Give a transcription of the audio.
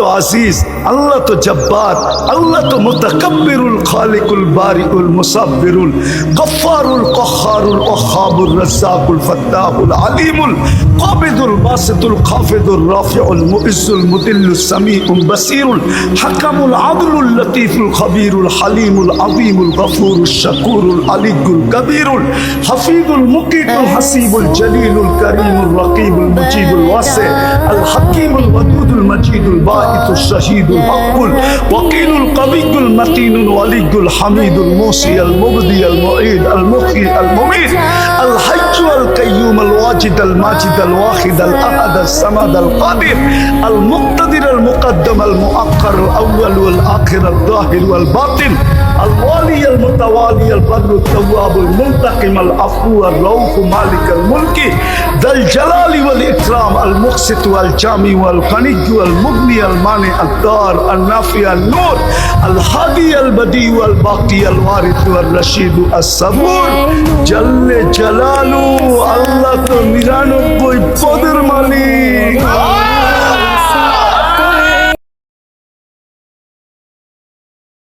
তো আজিজ, আল্লাহ তো জব্বার, আল্লাহ তো মুতাকাব্বিরুল খালিকুল বারিকুল মুসাব্বিরুল গফফারুল কহ্হারুল ওয়াহাবুর রাজ্জাকুল ফাত্তাহুল আলিমুল কাবিদুল বাসিতুল খাফিদুল রাফিউল মুইজ্জুল মুদিল্লুস সামিউল বাসিরুল হাকামুল আদলুল লতিফুল খবীরুল হালিমুল আযীমুল গফুরুশ শাকুরুল আলিকুল কবীরুল হাফিজুল মুকিতুল হাসিবুল জলিলুল করিমুল রকিবুল মুজিবুল ওয়াসি আল হাকিমুল ওয়াদুদুল মজিদুল বাঈতুল শাহীদুল হকুল ওয়াকিলুল কবিয়ুল মতিনুল ওয়ালিকুল হামিদুল মুসি আল মুবদি আল মুঈদ আল মুখি আল মুমিত আল হাজ্জু আল কাইয়ুম আল ওয়াজিদ আল মাজিদ আল ওয়াহিদ আল আহাদ المتوالي البر التواب المنتقم العفو الرؤوف مالك الملك ذا الجلال والإكرام المقسط والجامع والغني والمغني المانع الدار النافع النور الهادي البديع والباقي الوارث والرشيد الصبور جل جلاله